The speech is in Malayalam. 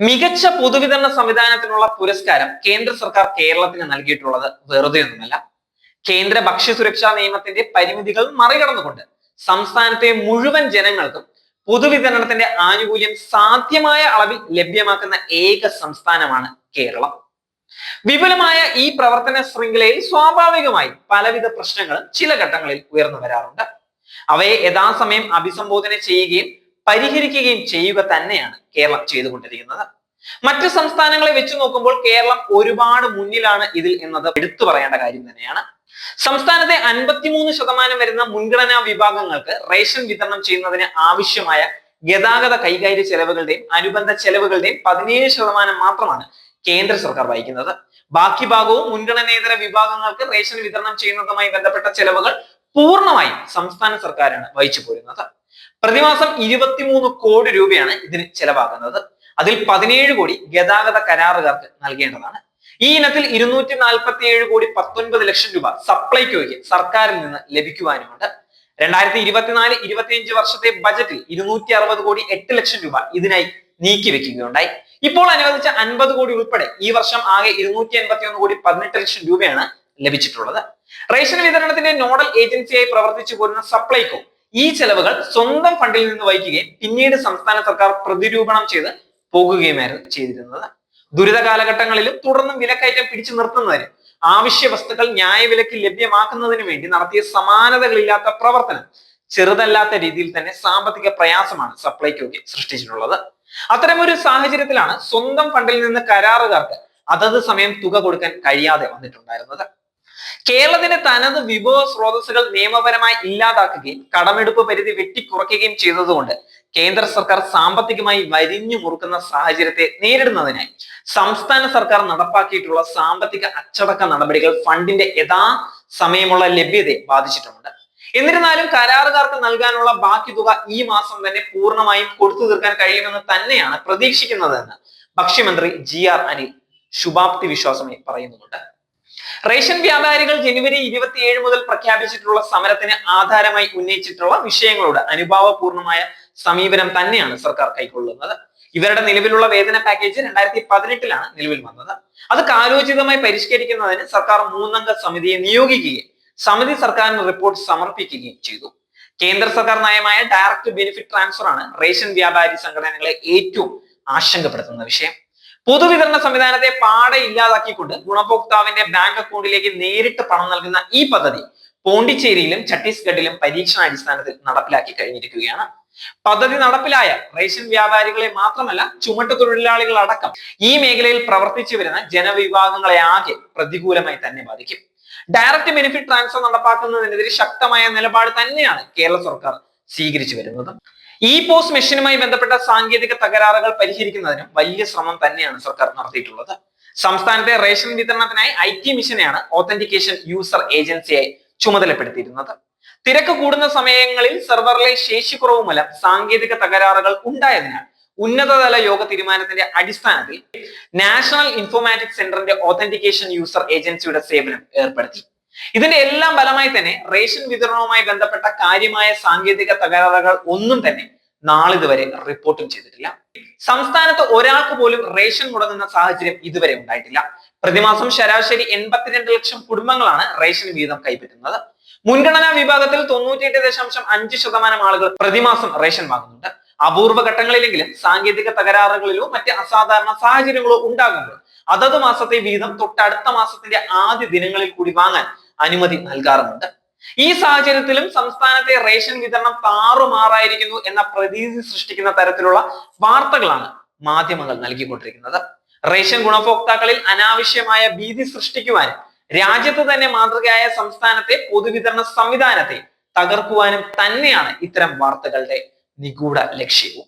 മികച്ച പൊതുവിതരണ സംവിധാനത്തിനുള്ള പുരസ്കാരം കേന്ദ്ര സർക്കാർ കേരളത്തിന് നൽകിയിട്ടുള്ളത് വെറുതെ ഒന്നുമല്ല. കേന്ദ്ര ഭക്ഷ്യസുരക്ഷാ നിയമത്തിന്റെ പരിമിതികൾ മറികടന്നുകൊണ്ട് സംസ്ഥാനത്തെ മുഴുവൻ ജനങ്ങൾക്കും പൊതുവിതരണത്തിന്റെ ആനുകൂല്യം സാധ്യമായ അളവിൽ ലഭ്യമാക്കുന്ന ഏക സംസ്ഥാനമാണ് കേരളം. വിപുലമായ ഈ പ്രവർത്തന ശൃംഖലയിൽ സ്വാഭാവികമായി പലവിധ പ്രശ്നങ്ങളും ചില ഘട്ടങ്ങളിൽ ഉയർന്നു വരാറുണ്ട്. അവയെ യഥാസമയം അഭിസംബോധന ചെയ്യുകയും പരിഹരിക്കുകയും ചെയ്യുക തന്നെയാണ് കേരളം ചെയ്തുകൊണ്ടിരിക്കുന്നത്. മറ്റു സംസ്ഥാനങ്ങളെ വെച്ച് നോക്കുമ്പോൾ കേരളം ഒരുപാട് മുന്നിലാണ് ഇതിൽ എന്നത് എടുത്തു പറയേണ്ട കാര്യം തന്നെയാണ്. സംസ്ഥാനത്തെ അൻപത്തിമൂന്ന് ശതമാനം വരുന്ന മുൻഗണനാ വിഭാഗങ്ങൾക്ക് റേഷൻ വിതരണം ചെയ്യുന്നതിന് ആവശ്യമായ ഗതാഗത കൈകാര്യ ചെലവുകളുടെയും അനുബന്ധ ചെലവുകളുടെയും പതിനേഴ് ശതമാനം മാത്രമാണ് കേന്ദ്ര സർക്കാർ വഹിക്കുന്നത്. ബാക്കി ഭാഗവും മുൻഗണനേതര വിഭാഗങ്ങൾക്ക് റേഷൻ വിതരണം ചെയ്യുന്നതുമായി ബന്ധപ്പെട്ട ചെലവുകൾ പൂർണമായും സംസ്ഥാന സർക്കാരാണ് വഹിച്ചു പോരുന്നത്. പ്രതിമാസം ഇരുപത്തിമൂന്ന് കോടി രൂപയാണ് ഇതിന് ചെലവാകുന്നത്. അതിൽ പതിനേഴ് കോടി ഗതാഗത കരാറുകാർക്ക് നൽകേണ്ടതാണ്. ഈ ഇനത്തിൽ ഇരുന്നൂറ്റി നാൽപ്പത്തി ഏഴ് കോടി പത്തൊൻപത് ലക്ഷം രൂപ സപ്ലൈകോയ്ക്ക് സർക്കാരിൽ നിന്ന് ലഭിക്കുവാനുമുണ്ട്. രണ്ടായിരത്തി ഇരുപത്തിനാല് ഇരുപത്തിയഞ്ച് വർഷത്തെ ബജറ്റിൽ ഇരുന്നൂറ്റി അറുപത് കോടി എട്ട് ലക്ഷം രൂപ ഇതിനായി നീക്കി വെക്കുകയുണ്ടായി. ഇപ്പോൾ അനുവദിച്ച അൻപത് കോടി ഉൾപ്പെടെ ഈ വർഷം ആകെ ഇരുന്നൂറ്റി അൻപത്തി ഒന്ന് കോടി പതിനെട്ട് ലക്ഷം രൂപയാണ് ലഭിച്ചിട്ടുള്ളത്. റേഷൻ വിതരണത്തിന്റെ നോഡൽ ഏജൻസിയായി പ്രവർത്തിച്ചു പോരുന്ന സപ്ലൈകോ ഈ ചെലവുകൾ സ്വന്തം ഫണ്ടിൽ നിന്ന് വഹിക്കുകയും പിന്നീട് സംസ്ഥാന സർക്കാർ പ്രതിരൂപണം ചെയ്ത് പോകുകയുമായിരുന്നു ചെയ്തിരുന്നത്. ദുരിത കാലഘട്ടങ്ങളിലും തുടർന്നും വിലക്കയറ്റം പിടിച്ചു നിർത്തുന്നതിന് ആവശ്യ വസ്തുക്കൾ ന്യായവിലക്ക് ലഭ്യമാക്കുന്നതിന് വേണ്ടി നടത്തിയ സമാനതകളില്ലാത്ത പ്രവർത്തനം ചെറുതല്ലാത്ത രീതിയിൽ തന്നെ സാമ്പത്തിക പ്രയാസമാണ് സപ്ലൈകോയ്ക്ക് സൃഷ്ടിച്ചിട്ടുള്ളത്. അത്തരമൊരു സാഹചര്യത്തിലാണ് സ്വന്തം ഫണ്ടിൽ നിന്ന് കരാറുകാർക്ക് അതത് സമയം തുക കൊടുക്കാൻ കഴിയാതെ വന്നിട്ടുണ്ടായിരുന്നത്. കേരളത്തിന്റെ തനത് വിഭവ സ്രോതസ്സുകൾ നിയമപരമായി ഇല്ലാതാക്കുകയും കടമെടുപ്പ് പരിധി വെട്ടി വെട്ടിക്കുറയ്ക്കുകയും ചെയ്തതുകൊണ്ട് കേന്ദ്ര സർക്കാർ സാമ്പത്തികമായി വരിഞ്ഞു മുറുക്കുന്ന സാഹചര്യത്തെ നേരിടുന്നതിനായി സംസ്ഥാന സർക്കാർ നടപ്പാക്കിയിട്ടുള്ള സാമ്പത്തിക അച്ചടക്ക നടപടികൾ ഫണ്ടിന്റെ യഥാ സമയമുള്ള ലഭ്യതയെ ബാധിച്ചിട്ടുണ്ട് എന്നിരുന്നാലും കരാറുകാർക്ക് നൽകാനുള്ള ബാക്കി തുക ഈ മാസം തന്നെ പൂർണമായും കൊടുത്തു തീർക്കാൻ കഴിയുമെന്ന് തന്നെയാണ് പ്രതീക്ഷിക്കുന്നതെന്ന് ഭക്ഷ്യമന്ത്രി ജി ആർ അനിൽ ശുഭാപ്തി വിശ്വാസമായി പറയുന്നുണ്ട് റേഷൻ വ്യാപാരികൾ ജനുവരി ഇരുപത്തിയേഴ് മുതൽ പ്രഖ്യാപിച്ചിട്ടുള്ള സമരത്തിന് ആധാരമായി ഉന്നയിച്ചിട്ടുള്ള വിഷയങ്ങളോട് അനുഭാവപൂർണമായ സമീപനം തന്നെയാണ് സർക്കാർ കൈക്കൊള്ളുന്നത്. ഇവരുടെ നിലവിലുള്ള വേതന പാക്കേജ് രണ്ടായിരത്തി പതിനെട്ടിലാണ് നിലവിൽ വന്നത്. അത് കാലോചിതമായി പരിഷ്കരിക്കുന്നതിന് സർക്കാർ മൂന്നംഗ സമിതിയെ നിയോഗിക്കുകയും സമിതി സർക്കാരിന് റിപ്പോർട്ട് സമർപ്പിക്കുകയും ചെയ്തു. കേന്ദ്ര സർക്കാർ നയമായ ഡയറക്ട് ബെനിഫിറ്റ് ട്രാൻസ്ഫർ ആണ് റേഷൻ വ്യാപാരി സംഘടനകളെ ഏറ്റവും ആശങ്കപ്പെടുത്തുന്ന വിഷയം. പൊതുവിതരണ സംവിധാനത്തെ പാടെ ഇല്ലാതാക്കിക്കൊണ്ട് ഗുണഭോക്താവിന്റെ ബാങ്ക് അക്കൗണ്ടിലേക്ക് നേരിട്ട് പണം നൽകുന്ന ഈ പദ്ധതി പോണ്ടിച്ചേരിയിലും ഛത്തീസ്ഗഡിലും പരീക്ഷണാടിസ്ഥാനത്തിൽ നടപ്പിലാക്കി കഴിഞ്ഞിരിക്കുകയാണ്. പദ്ധതി നടപ്പിലായ റേഷൻ വ്യാപാരികളെ മാത്രമല്ല ചുമട്ട് തൊഴിലാളികൾ അടക്കം ഈ മേഖലയിൽ പ്രവർത്തിച്ചു വരുന്ന ജനവിഭാഗങ്ങളെ ആകെ പ്രതികൂലമായി തന്നെ ബാധിക്കും. ഡയറക്റ്റ് ബെനിഫിറ്റ് ട്രാൻസ്ഫർ നടപ്പാക്കുന്നതിനെതിരെ ശക്തമായ നിലപാട് തന്നെയാണ് കേരള സർക്കാർ സ്വീകരിച്ചു വരുന്നത്. ഈ പോസ് മെഷീനുമായി ബന്ധപ്പെട്ട സാങ്കേതിക തകരാറുകൾ പരിഹരിക്കുന്നതിനും വലിയ ശ്രമം തന്നെയാണ് സർക്കാർ നടത്തിയിട്ടുള്ളത്. സംസ്ഥാനത്തെ റേഷൻ വിതരണത്തിനായി ഐ ടി മിഷനെയാണ് ഓതന്റിക്കേഷൻ യൂസർ ഏജൻസിയെ ചുമതലപ്പെടുത്തിയിരുന്നത്. തിരക്ക് കൂടുന്ന സമയങ്ങളിൽ സെർവറിലെ ശേഷിക്കുറവ് മൂലം സാങ്കേതിക തകരാറുകൾ ഉണ്ടായതിനാൽ ഉന്നതതല യോഗ തീരുമാനത്തിന്റെ അടിസ്ഥാനത്തിൽ നാഷണൽ ഇൻഫോമാറ്റിക് സെന്ററിന്റെ ഓതന്റിക്കേഷൻ യൂസർ ഏജൻസിയുടെ സേവനം ഏർപ്പെടുത്തി. ഇതിന്റെ എല്ലാം ഫലമായി തന്നെ റേഷൻ വിതരണവുമായി ബന്ധപ്പെട്ട കാര്യമായ സാങ്കേതിക തകരാറുകൾ ഒന്നും തന്നെ നാളിതുവരെ റിപ്പോർട്ടും ചെയ്തിട്ടില്ല. സംസ്ഥാനത്ത് ഒരാൾക്ക് പോലും റേഷൻ മുടങ്ങുന്ന സാഹചര്യം ഇതുവരെ ഉണ്ടായിട്ടില്ല. പ്രതിമാസം ശരാശരി എൺപത്തിരണ്ട് ലക്ഷം കുടുംബങ്ങളാണ് റേഷൻ വീതം കൈപ്പറ്റുന്നത്. മുൻഗണനാ വിഭാഗത്തിൽ തൊണ്ണൂറ്റിയെട്ട് ദശാംശം അഞ്ച് ശതമാനം ആളുകൾ പ്രതിമാസം റേഷൻ വാങ്ങുന്നുണ്ട്. അപൂർവ ഘട്ടങ്ങളിലെങ്കിലും സാങ്കേതിക തകരാറുകളിലോ മറ്റ് അസാധാരണ സാഹചര്യങ്ങളോ ഉണ്ടാകുമ്പോൾ അതത് മാസത്തെ വീതം തൊട്ടടുത്ത മാസത്തിന്റെ ആദ്യ ദിനങ്ങളിൽ കൂടി വാങ്ങാൻ അനുമതി നൽകാറുമുണ്ട്. ഈ സാഹചര്യത്തിലും സംസ്ഥാനത്തെ റേഷൻ വിതരണം താറുമാറായിരിക്കുന്നു എന്ന പ്രതീതി സൃഷ്ടിക്കുന്ന തരത്തിലുള്ള വാർത്തകളാണ് മാധ്യമങ്ങൾ നൽകിക്കൊണ്ടിരിക്കുന്നത്. റേഷൻ ഗുണഭോക്താക്കളിൽ അനാവശ്യമായ ഭീതി സൃഷ്ടിക്കുവാൻ രാജ്യത്ത് തന്നെ മാതൃകയായ സംസ്ഥാനത്തെ പൊതുവിതരണ സംവിധാനത്തെ തകർക്കുവാനും തന്നെയാണ് ഇത്തരം വാർത്തകളുടെ നിഗൂഢ ലക്ഷ്യവും.